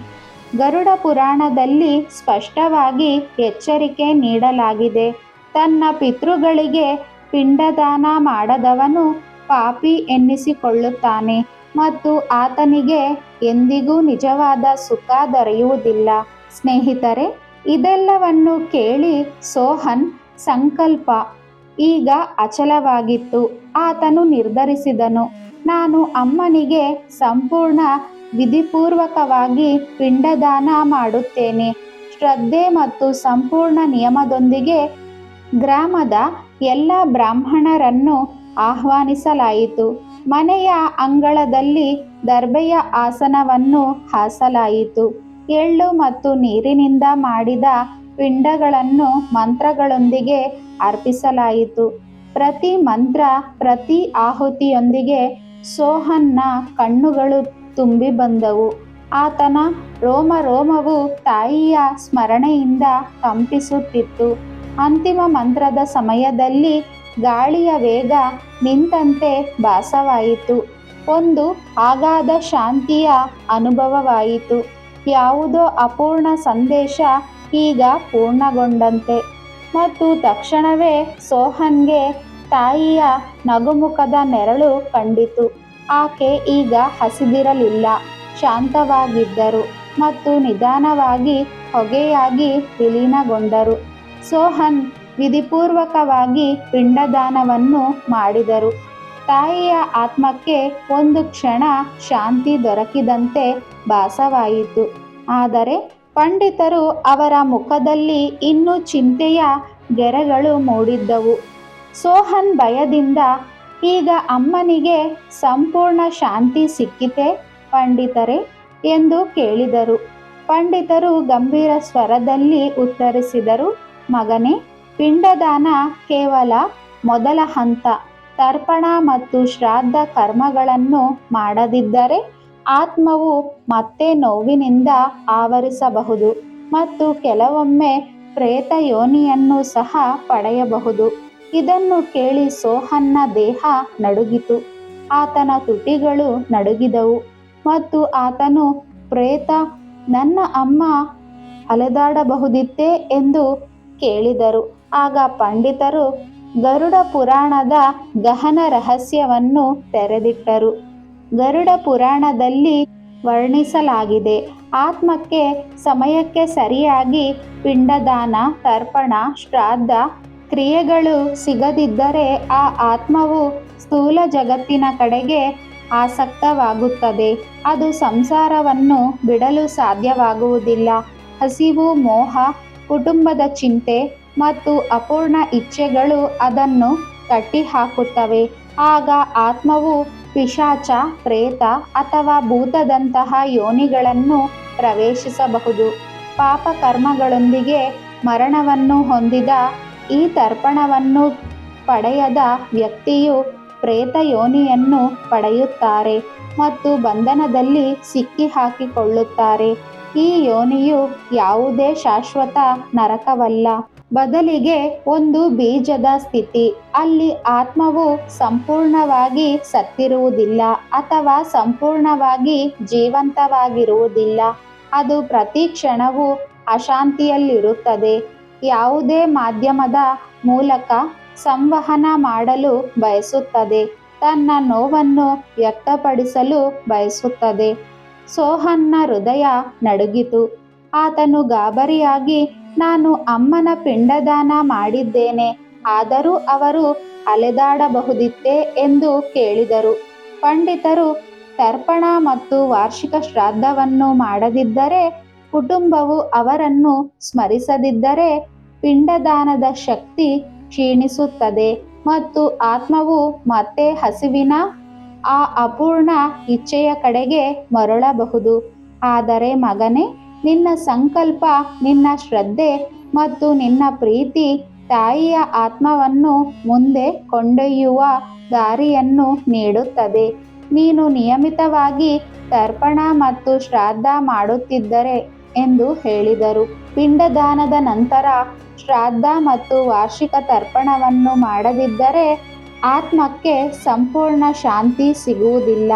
ಗರುಡ ಪುರಾಣದಲ್ಲಿ ಸ್ಪಷ್ಟವಾಗಿ ಎಚ್ಚರಿಕೆ ನೀಡಲಾಗಿದೆ. ತನ್ನ ಪಿತೃಗಳಿಗೆ ಪಿಂಡದಾನ ಮಾಡದವನು ಪಾಪಿ ಎನ್ನಿಸಿಕೊಳ್ಳುತ್ತಾನೆ ಮತ್ತು ಆತನಿಗೆ ಎಂದಿಗೂ ನಿಜವಾದ ಸುಖ ದೊರೆಯುವುದಿಲ್ಲ. ಸ್ನೇಹಿತರೆ, ಇದೆಲ್ಲವನ್ನು ಕೇಳಿ ಸೋಹನ್ ಸಂಕಲ್ಪ. ಈಗ ಅಚಲವಾಗಿತ್ತು. ಆತನು ನಿರ್ಧರಿಸಿದನು. ನಾನು ಅಮ್ಮನಿಗೆ ಸಂಪೂರ್ಣ ವಿಧಿಪೂರ್ವಕವಾಗಿ ಪಿಂಡದಾನ ಮಾಡುತ್ತೇನೆ. ಶ್ರದ್ಧೆ ಮತ್ತು ಸಂಪೂರ್ಣ ನಿಯಮದೊಂದಿಗೆ ಗ್ರಾಮದ ಎಲ್ಲ ಬ್ರಾಹ್ಮಣರನ್ನು ಆಹ್ವಾನಿಸಲಾಯಿತು. ಮನೆಯ ಅಂಗಳದಲ್ಲಿ ದರ್ಬೆಯ ಆಸನವನ್ನು ಹಾಸಲಾಯಿತು. ಎಳ್ಳು ಮತ್ತು ನೀರಿನಿಂದ ಮಾಡಿದ ಪಿಂಡಗಳನ್ನು ಮಂತ್ರಗಳೊಂದಿಗೆ ಅರ್ಪಿಸಲಾಯಿತು. ಪ್ರತಿ ಮಂತ್ರ, ಪ್ರತಿ ಆಹುತಿಯೊಂದಿಗೆ ಸೋಹನ್ನ ಕಣ್ಣುಗಳು ತುಂಬಿ ಬಂದವು. ಆತನ ರೋಮ ರೋಮವು ತಾಯಿಯ ಸ್ಮರಣೆಯಿಂದ ಕಂಪಿಸುತ್ತಿತ್ತು. ಅಂತಿಮ ಮಂತ್ರದ ಸಮಯದಲ್ಲಿ ಗಾಳಿಯ ವೇಗ ನಿಂತಂತೆ ಭಾಸವಾಯಿತು. ಒಂದು ಆಗಾಧ ಶಾಂತಿಯ ಅನುಭವವಾಯಿತು. ಯಾವುದೋ ಅಪೂರ್ಣ ಸಂದೇಶ ಈಗ ಪೂರ್ಣಗೊಂಡಂತೆ. ಮತ್ತು ತಕ್ಷಣವೇ ಸೋಹನ್ಗೆ ತಾಯಿಯ ನಗುಮುಖದ ನೆರಳು ಕಂಡಿತು. ಆಕೆ ಈಗ ಹಸಿದಿರಲಿಲ್ಲ. ಶಾಂತವಾಗಿದ್ದರು ಮತ್ತು ನಿಧಾನವಾಗಿ ಹೊಗೆಯಾಗಿ ವಿಲೀನಗೊಂಡರು. ಸೋಹನ್ ವಿಧಿಪೂರ್ವಕವಾಗಿ ಪಿಂಡದಾನವನ್ನು ಮಾಡಿದರು. ತಾಯಿಯ ಆತ್ಮಕ್ಕೆ ಒಂದು ಕ್ಷಣ ಶಾಂತಿ ದೊರಕಿದಂತೆ ಭಾಸವಾಯಿತು. ಆದರೆ ಪಂಡಿತರು ಅವರ ಮುಖದಲ್ಲಿ ಇನ್ನೂ ಚಿಂತೆಯ ಗೆರೆಗಳು ಮೂಡಿದ್ದವು. ಸೋಹನ್ ಭಯದಿಂದ ಈಗ ಅಮ್ಮನಿಗೆ ಸಂಪೂರ್ಣ ಶಾಂತಿ ಸಿಕ್ಕಿತೆ, ಪಂಡಿತರೆ ಎಂದು ಕೇಳಿದರು. ಪಂಡಿತರು ಗಂಭೀರ ಸ್ವರದಲ್ಲಿ ಉತ್ತರಿಸಿದರು, ಮಗನೇ, ಪಿಂಡದಾನ ಕೇವಲ ಮೊದಲ ಹಂತ. ತರ್ಪಣ ಮತ್ತು ಶ್ರಾದ್ದ ಕರ್ಮಗಳನ್ನು ಮಾಡದಿದ್ದರೆ ಆತ್ಮವು ಮತ್ತೆ ನೋವಿನಿಂದ ಆವರಿಸಬಹುದು ಮತ್ತು ಕೆಲವೊಮ್ಮೆ ಪ್ರೇತ ಯೋನಿಯನ್ನು ಸಹ ಪಡೆಯಬಹುದು. ಇದನ್ನು ಕೇಳಿ ಸೋಹನ್ನ ದೇಹ ನಡುಗಿತು. ಆತನ ತುಟಿಗಳು ನಡುಗಿದವು ಮತ್ತು ಆತನು, ಪ್ರೇತ, ನನ್ನ ಅಮ್ಮ ಅಲೆದಾಡಬಹುದಿತ್ತೇ? ಎಂದು ಕೇಳಿದರು. ಆಗ ಪಂಡಿತರು ಗರುಡ ಪುರಾಣದ ಗಹನ ರಹಸ್ಯವನ್ನು ತೆರೆದಿಟ್ಟರು. ಗರುಡ ಪುರಾಣದಲ್ಲಿ ವರ್ಣಿಸಲಾಗಿದೆ, ಆತ್ಮಕ್ಕೆ, ಸಮಯಕ್ಕೆ ಸರಿಯಾಗಿ ಪಿಂಡದಾನ, ತರ್ಪಣ, ಶ್ರಾದ್ದ ಕ್ರಿಯೆಗಳು ಸಿಗದಿದ್ದರೆ ಆ ಆತ್ಮವು ಸ್ಥೂಲ ಜಗತ್ತಿನ ಕಡೆಗೆ ಆಸಕ್ತವಾಗುತ್ತದೆ. ಅದು ಸಂಸಾರವನ್ನು ಬಿಡಲು ಸಾಧ್ಯವಾಗುವುದಿಲ್ಲ. ಹಸಿವು, ಮೋಹ, ಕುಟುಂಬದ ಚಿಂತೆ ಮತ್ತು ಅಪೂರ್ಣ ಇಚ್ಛೆಗಳು ಅದನ್ನು ಕಟ್ಟಿಹಾಕುತ್ತವೆ. ಆಗ ಆತ್ಮವು ಪಿಶಾಚ, ಪ್ರೇತ ಅಥವಾ ಭೂತದಂತಹ ಯೋನಿಗಳನ್ನು ಪ್ರವೇಶಿಸಬಹುದು. ಪಾಪ ಕರ್ಮಗಳೊಂದಿಗೆ ಮರಣವನ್ನು ಹೊಂದಿದ ಈ ತರ್ಪಣವನ್ನು ಪಡೆಯದ ವ್ಯಕ್ತಿಯು ಪ್ರೇತ ಯೋನಿಯನ್ನು ಪಡೆಯುತ್ತಾರೆ ಮತ್ತು ಬಂಧನದಲ್ಲಿ ಸಿಕ್ಕಿಹಾಕಿಕೊಳ್ಳುತ್ತಾರೆ. ಈ ಯೋನಿಯು ಯಾವುದೇ ಶಾಶ್ವತ ನರಕವಲ್ಲ. ಬದಲಿಗೆ ಒಂದು ಬೀಜದ ಸ್ಥಿತಿ. ಅಲ್ಲಿ ಆತ್ಮವು ಸಂಪೂರ್ಣವಾಗಿ ಸತ್ತಿರುವುದಿಲ್ಲ ಅಥವಾ ಸಂಪೂರ್ಣವಾಗಿ ಜೀವಂತವಾಗಿರುವುದಿಲ್ಲ. ಅದು ಪ್ರತಿ ಕ್ಷಣವೂ ಅಶಾಂತಿಯಲ್ಲಿರುತ್ತದೆ. ಯಾವುದೇ ಮಾಧ್ಯಮದ ಮೂಲಕ ಸಂವಹನ ಮಾಡಲು ಬಯಸುತ್ತದೆ. ತನ್ನ ನೋವನ್ನು ವ್ಯಕ್ತಪಡಿಸಲು ಬಯಸುತ್ತದೆ. ಸೋಹನ್ನ ಹೃದಯ ನಡುಗಿತು. ಆತನು ಗಾಬರಿಯಾಗಿ, ನಾನು ಅಮ್ಮನ ಪಿಂಡದಾನ ಮಾಡಿದ್ದೇನೆ. ಆದರೂ ಅವರು ಅಲೆದಾಡಬಹುದಿತ್ತೇ? ಎಂದು ಕೇಳಿದರು. ಪಂಡಿತರು ತರ್ಪಣ ಮತ್ತು ವಾರ್ಷಿಕ ಶ್ರಾದ್ದವನ್ನು ಮಾಡದಿದ್ದರೆ ಕುಟುಂಬವು ಅವರನ್ನು ಸ್ಮರಿಸದಿದ್ದರೆ ಪಿಂಡದಾನದ ಶಕ್ತಿ ಕ್ಷೀಣಿಸುತ್ತದೆ ಮತ್ತು ಆತ್ಮವು ಮತ್ತೆ ಹಸಿವಿನ ಆ ಅಪೂರ್ಣ ಇಚ್ಛೆಯ ಕಡೆಗೆ ಮರಳಬಹುದು. ಆದರೆ ಮಗನೇ, ನಿನ್ನ ಸಂಕಲ್ಪ, ನಿನ್ನ ಶ್ರದ್ಧೆ ಮತ್ತು ನಿನ್ನ ಪ್ರೀತಿ ತಾಯಿಯ ಆತ್ಮವನ್ನು ಮುಂದೆ ಕೊಂಡೊಯ್ಯುವ ದಾರಿಯನ್ನು ನೀಡುತ್ತದೆ. ನೀನು ನಿಯಮಿತವಾಗಿ ತರ್ಪಣ ಮತ್ತು ಶ್ರಾದ್ದ ಮಾಡುತ್ತಿದ್ದರೆ ಎಂದು ಹೇಳಿದರು. ಪಿಂಡದಾನದ ನಂತರ ಶ್ರಾದ್ದ ಮತ್ತು ವಾರ್ಷಿಕ ತರ್ಪಣವನ್ನು ಮಾಡದಿದ್ದರೆ ಆತ್ಮಕ್ಕೆ ಸಂಪೂರ್ಣ ಶಾಂತಿ ಸಿಗುವುದಿಲ್ಲ.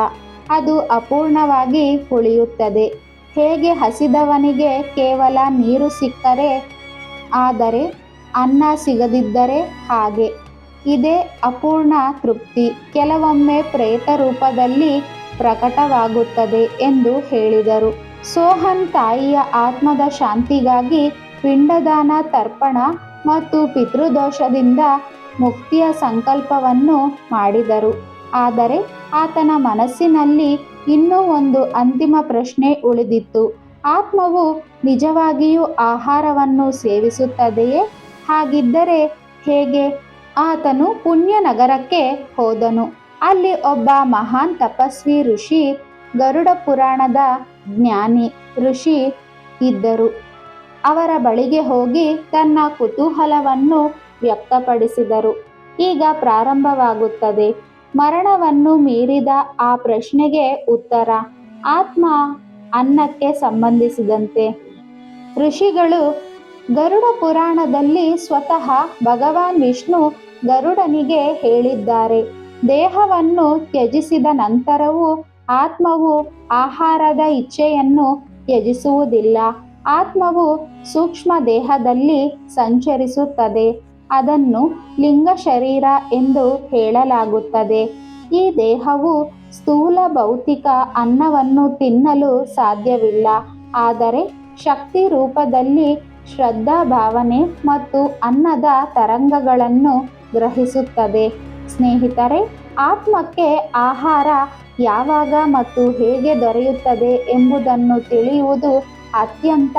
ಅದು ಅಪೂರ್ಣವಾಗಿ ಉಳಿಯುತ್ತದೆ. ಹೇಗೆ ಹಸಿದವನಿಗೆ ಕೇವಲ ನೀರು ಸಿಕ್ಕರೆ, ಆದರೆ ಅನ್ನ ಸಿಗದಿದ್ದರೆ ಹಾಗೆ? ಇದೇ ಅಪೂರ್ಣ ತೃಪ್ತಿ. ಕೆಲವೊಮ್ಮೆ ಪ್ರೇತ ರೂಪದಲ್ಲಿ ಪ್ರಕಟವಾಗುತ್ತದೆ ಎಂದು ಹೇಳಿದರು. ಸೋಹನ್ ತಾಯಿಯ ಆತ್ಮದ ಶಾಂತಿಗಾಗಿ ಪಿಂಡದಾನ ತರ್ಪಣ ಮತ್ತು ಪಿತೃದೋಷದಿಂದ ಮುಕ್ತಿಯ ಸಂಕಲ್ಪವನ್ನು ಮಾಡಿದರು. ಆದರೆ ಆತನ ಮನಸ್ಸಿನಲ್ಲಿ ಇನ್ನೂ ಒಂದು ಅಂತಿಮ ಪ್ರಶ್ನೆ ಉಳಿದಿತ್ತು. ಆತ್ಮವು ನಿಜವಾಗಿಯೂ ಆಹಾರವನ್ನು ಸೇವಿಸುತ್ತದೆಯೇ? ಹಾಗಿದ್ದರೆ ಹೇಗೆ? ಆತನು ಪುಣ್ಯ ನಗರಕ್ಕೆ ಹೋದನು. ಅಲ್ಲಿ ಒಬ್ಬ ಮಹಾನ್ ತಪಸ್ವಿ ಋಷಿ ಗರುಡ ಪುರಾಣದ ಜ್ಞಾನಿ ಋಷಿ ಇದ್ದರು. ಅವರ ಬಳಿಗೆ ಹೋಗಿ ತನ್ನ ಕುತೂಹಲವನ್ನು ವ್ಯಕ್ತಪಡಿಸಿದರು. ಈಗ ಪ್ರಾರಂಭವಾಗುತ್ತದೆ. ಮರಣವನ್ನು ಮೀರಿದ ಆ ಪ್ರಶ್ನೆಗೆ ಉತ್ತರ, ಆತ್ಮ ಅನ್ನಕ್ಕೆ ಸಂಬಂಧಿಸಿದಂತೆ. ಋಷಿಗಳು ಗರುಡ ಪುರಾಣದಲ್ಲಿ ಸ್ವತಃ ಭಗವಾನ್ ವಿಷ್ಣು ಗರುಡನಿಗೆ ಹೇಳಿದ್ದಾರೆ. ದೇಹವನ್ನು ತ್ಯಜಿಸಿದ ನಂತರವೂ ಆತ್ಮವು ಆಹಾರದ ಇಚ್ಛೆಯನ್ನು ತ್ಯಜಿಸುವುದಿಲ್ಲ. ಆತ್ಮವು ಸೂಕ್ಷ್ಮ ದೇಹದಲ್ಲಿ ಸಂಚರಿಸುತ್ತದೆ. ಅದನ್ನು ಲಿಂಗ ಶರೀರ ಎಂದು ಹೇಳಲಾಗುತ್ತದೆ. ಈ ದೇಹವು ಸ್ಥೂಲ ಭೌತಿಕ ಅನ್ನವನ್ನು ತಿನ್ನಲು ಸಾಧ್ಯವಿಲ್ಲ. ಆದರೆ ಶಕ್ತಿ ರೂಪದಲ್ಲಿ ಶ್ರದ್ಧಾ ಭಾವನೆ ಮತ್ತು ಅನ್ನದ ತರಂಗಗಳನ್ನು ಗ್ರಹಿಸುತ್ತದೆ. ಸ್ನೇಹಿತರೆ ಆತ್ಮಕ್ಕೆ ಆಹಾರ ಯಾವಾಗ ಮತ್ತು ಹೇಗೆ ದೊರೆಯುತ್ತದೆ ಎಂಬುದನ್ನು ತಿಳಿಯುವುದು ಅತ್ಯಂತ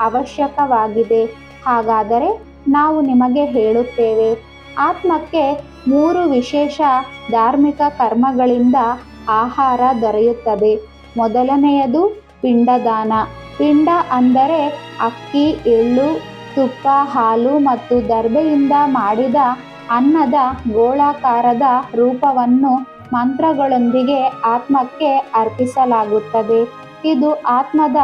ಅವಶ್ಯಕವಾಗಿದೆ. ಹಾಗಾದರೆ ನಾವು ನಿಮಗೆ ಹೇಳುತ್ತೇವೆ, ಆತ್ಮಕ್ಕೆ ಮೂರು ವಿಶೇಷ ಧಾರ್ಮಿಕ ಕರ್ಮಗಳಿಂದ ಆಹಾರ ದೊರೆಯುತ್ತದೆ. ಮೊದಲನೆಯದು ಪಿಂಡದಾನ. ಪಿಂಡ ಅಂದರೆ ಅಕ್ಕಿ, ಎಳ್ಳು, ತುಪ್ಪ, ಹಾಲು ಮತ್ತು ದರ್ಬೆಯಿಂದ ಮಾಡಿದ ಅನ್ನದ ಗೋಳಾಕಾರದ ರೂಪವನ್ನು ಮಂತ್ರಗಳೊಂದಿಗೆ ಆತ್ಮಕ್ಕೆ ಅರ್ಪಿಸಲಾಗುತ್ತದೆ. ಇದು ಆತ್ಮದ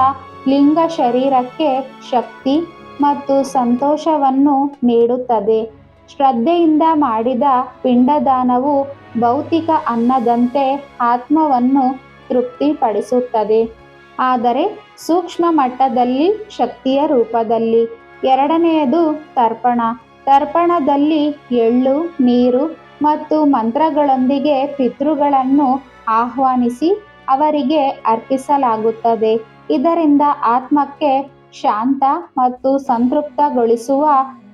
ಲಿಂಗ ಶರೀರಕ್ಕೆ ಶಕ್ತಿ ಮತ್ತು ಸಂತೋಷವನ್ನು ನೀಡುತ್ತದೆ. ಶ್ರದ್ಧೆಯಿಂದ ಮಾಡಿದ ಪಿಂಡದಾನವು ಭೌತಿಕ ಅನ್ನದಂತೆ ಆತ್ಮವನ್ನು ತೃಪ್ತಿಪಡಿಸುತ್ತದೆ. ಆದರೆ ಸೂಕ್ಷ್ಮ ಮಟ್ಟದಲ್ಲಿ ಶಕ್ತಿಯ ರೂಪದಲ್ಲಿ. ಎರಡನೆಯದು ತರ್ಪಣ. ತರ್ಪಣದಲ್ಲಿ ಎಳ್ಳು, ನೀರು ಮತ್ತು ಮಂತ್ರಗಳೊಂದಿಗೆ ಪಿತೃಗಳನ್ನು ಆಹ್ವಾನಿಸಿ ಅವರಿಗೆ ಅರ್ಪಿಸಲಾಗುತ್ತದೆ. ಇದರಿಂದ ಆತ್ಮಕ್ಕೆ ಶಾಂತ ಮತ್ತು ಸಂತೃಪ್ತಗೊಳಿಸುವ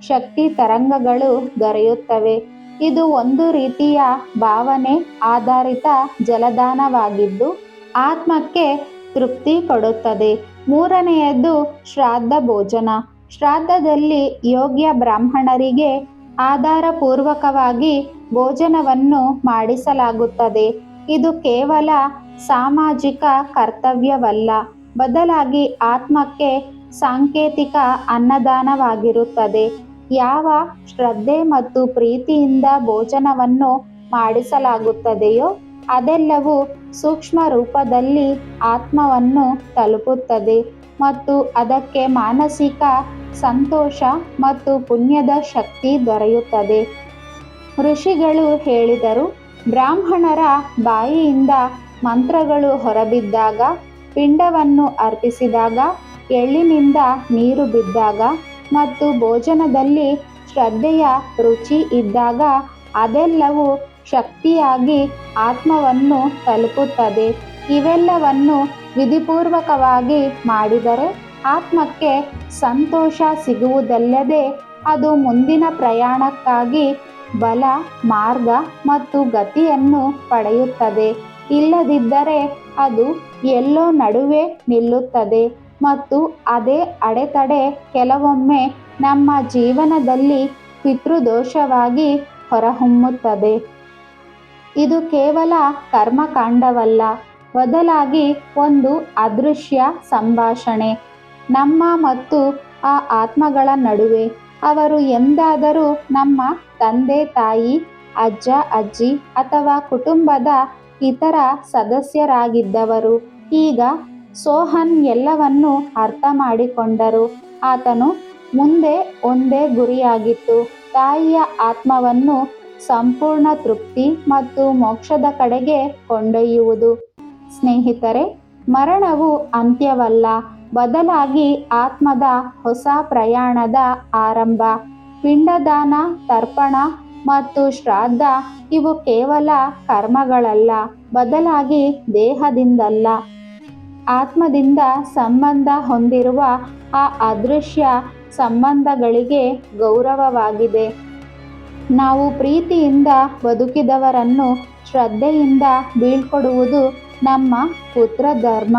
ಶಕ್ತಿ ತರಂಗಗಳು ದೊರೆಯುತ್ತವೆ. ಇದು ಒಂದು ರೀತಿಯ ಭಾವನೆ ಆಧಾರಿತ ಜಲದಾನವಾಗಿದ್ದು, ಆತ್ಮಕ್ಕೆ ತೃಪ್ತಿ ಕೊಡುತ್ತದೆ. ಮೂರನೆಯದು ಶ್ರಾದ್ದ ಭೋಜನ. ಶ್ರಾದ್ದದಲ್ಲಿ ಯೋಗ್ಯ ಬ್ರಾಹ್ಮಣರಿಗೆ ಆಧಾರಪೂರ್ವಕವಾಗಿ ಭೋಜನವನ್ನು ಮಾಡಿಸಲಾಗುತ್ತದೆ. ಇದು ಕೇವಲ ಸಾಮಾಜಿಕ ಕರ್ತವ್ಯವಲ್ಲ. ಬದಲಾಗಿ ಆತ್ಮಕ್ಕೆ ಸಾಂಕೇತಿಕ ಅನ್ನದಾನವಾಗಿರುತ್ತದೆ. ಯಾವ ಶ್ರದ್ಧೆ ಮತ್ತು ಪ್ರೀತಿಯಿಂದ ಭೋಜನವನ್ನು ಮಾಡಿಸಲಾಗುತ್ತದೆಯೋ, ಅದೆಲ್ಲವೂ ಸೂಕ್ಷ್ಮ ರೂಪದಲ್ಲಿ ಆತ್ಮವನ್ನು ತಲುಪುತ್ತದೆ. ಮತ್ತು ಅದಕ್ಕೆ ಮಾನಸಿಕ ಸಂತೋಷ ಮತ್ತು ಪುಣ್ಯದ ಶಕ್ತಿ ದೊರೆಯುತ್ತದೆ. ಋಷಿಗಳು ಹೇಳಿದರು, ಬ್ರಾಹ್ಮಣರ ಬಾಯಿಯಿಂದ ಮಂತ್ರಗಳು ಹೊರಬಿದ್ದಾಗ, ಪಿಂಡವನ್ನು ಅರ್ಪಿಸಿದಾಗ, ಎಳ್ಳಿನಿಂದ ನೀರು ಬಿದ್ದಾಗ ಮತ್ತು ಭೋಜನದಲ್ಲಿ ಶ್ರದ್ಧೆಯ ರುಚಿ ಇದ್ದಾಗ ಅದೆಲ್ಲವೂ ಶಕ್ತಿಯಾಗಿ ಆತ್ಮವನ್ನು ತಲುಪುತ್ತದೆ. ಇವೆಲ್ಲವನ್ನು ವಿಧಿಪೂರ್ವಕವಾಗಿ ಮಾಡಿದರೆ ಆತ್ಮಕ್ಕೆ ಸಂತೋಷ ಸಿಗುವುದಲ್ಲದೆ ಅದು ಮುಂದಿನ ಪ್ರಯಾಣಕ್ಕಾಗಿ ಬಲ, ಮಾರ್ಗ ಮತ್ತು ಗತಿಯನ್ನು ಪಡೆಯುತ್ತದೆ. ಇಲ್ಲದಿದ್ದರೆ ಅದು ಎಲ್ಲೋ ನಡುವೆ ನಿಲ್ಲುತ್ತದೆ ಮತ್ತು ಅದೇ ಅಡೆತಡೆ ಕೆಲವೊಮ್ಮೆ ನಮ್ಮ ಜೀವನದಲ್ಲಿ ಪಿತೃದೋಷವಾಗಿ ಹೊರಹೊಮ್ಮುತ್ತದೆ. ಇದು ಕೇವಲ ಕರ್ಮಕಾಂಡವಲ್ಲ. ಬದಲಾಗಿ ಒಂದು ಅದೃಶ್ಯ ಸಂಭಾಷಣೆ. ನಮ್ಮ ಮತ್ತು ಆ ಆತ್ಮಗಳ ನಡುವೆ ಅವರು ಎಂದಾದರೂ ನಮ್ಮ ತಂದೆ, ತಾಯಿ, ಅಜ್ಜ, ಅಜ್ಜಿ ಅಥವಾ ಕುಟುಂಬದ ಇತರ ಸದಸ್ಯರಾಗಿದ್ದವರು. ಈಗ ಸೋಹನ್ ಎಲ್ಲವನ್ನೂ ಅರ್ಥ ಮಾಡಿಕೊಂಡರು. ಆತನು ಮುಂದೆ ಒಂದೇ ಗುರಿಯಾಗಿತ್ತು. ತಾಯಿಯ ಆತ್ಮವನ್ನು ಸಂಪೂರ್ಣ ತೃಪ್ತಿ ಮತ್ತು ಮೋಕ್ಷದ ಕಡೆಗೆ ಕೊಂಡೊಯ್ಯುವುದು. ಸ್ನೇಹಿತರೆ, ಮರಣವು ಅಂತ್ಯವಲ್ಲ. ಬದಲಾಗಿ ಆತ್ಮದ ಹೊಸ ಪ್ರಯಾಣದ ಆರಂಭ. ಪಿಂಡದಾನ, ತರ್ಪಣ ಮತ್ತು ಶ್ರಾದ್ದ ಇವು ಕೇವಲ ಕರ್ಮಗಳಲ್ಲ, ಬದಲಾಗಿ ದೇಹದಿಂದಲ್ಲ. ಆತ್ಮದಿಂದ ಸಂಬಂಧ ಹೊಂದಿರುವ ಆ ಅದೃಶ್ಯ ಸಂಬಂಧಗಳಿಗೆ ಗೌರವವಾಗಿದೆ. ನಾವು ಪ್ರೀತಿಯಿಂದ ಬದುಕಿದವರನ್ನು ಶ್ರದ್ಧೆಯಿಂದ ಬೀಳ್ಕೊಡುವುದು ನಮ್ಮ ಪುತ್ರ ಧರ್ಮ.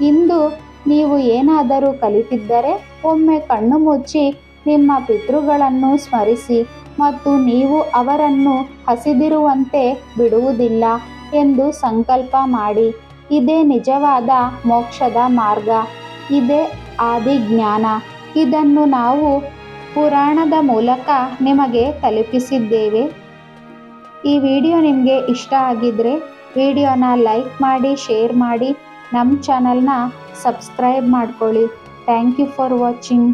ಇಂದು ನೀವು ಏನಾದರೂ ಕಲಿತಿದ್ದರೆ ಒಮ್ಮೆ ಕಣ್ಣು ಮುಚ್ಚಿ ನಿಮ್ಮ ಪಿತೃಗಳನ್ನು ಸ್ಮರಿಸಿ ಮತ್ತು ನೀವು ಅವರನ್ನು ಹಸಿದಿರುವಂತೆ ಬಿಡುವುದಿಲ್ಲ ಎಂದು ಸಂಕಲ್ಪ ಮಾಡಿ. ಇದೇ ನಿಜವಾದ ಮೋಕ್ಷದ ಮಾರ್ಗ. ಇದೇ ಆದಿ ಜ್ಞಾನ ಇದನ್ನು ನಾವು ಪುರಾಣದ ಮೂಲಕ ನಿಮಗೆ ತಲುಪಿಸಿದ್ದೇವೆ. ಈ ವಿಡಿಯೋ ನಿಮಗೆ ಇಷ್ಟ ಆಗಿದ್ದರೆ ವಿಡಿಯೋನ ಲೈಕ್ ಮಾಡಿ ಶೇರ್ ಮಾಡಿ ನಮ್ಮ ಚಾನಲ್ನ ಸಬ್ಸ್ಕ್ರೈಬ್ ಮಾಡ್ಕೊಳ್ಳಿ. Thank you for watching.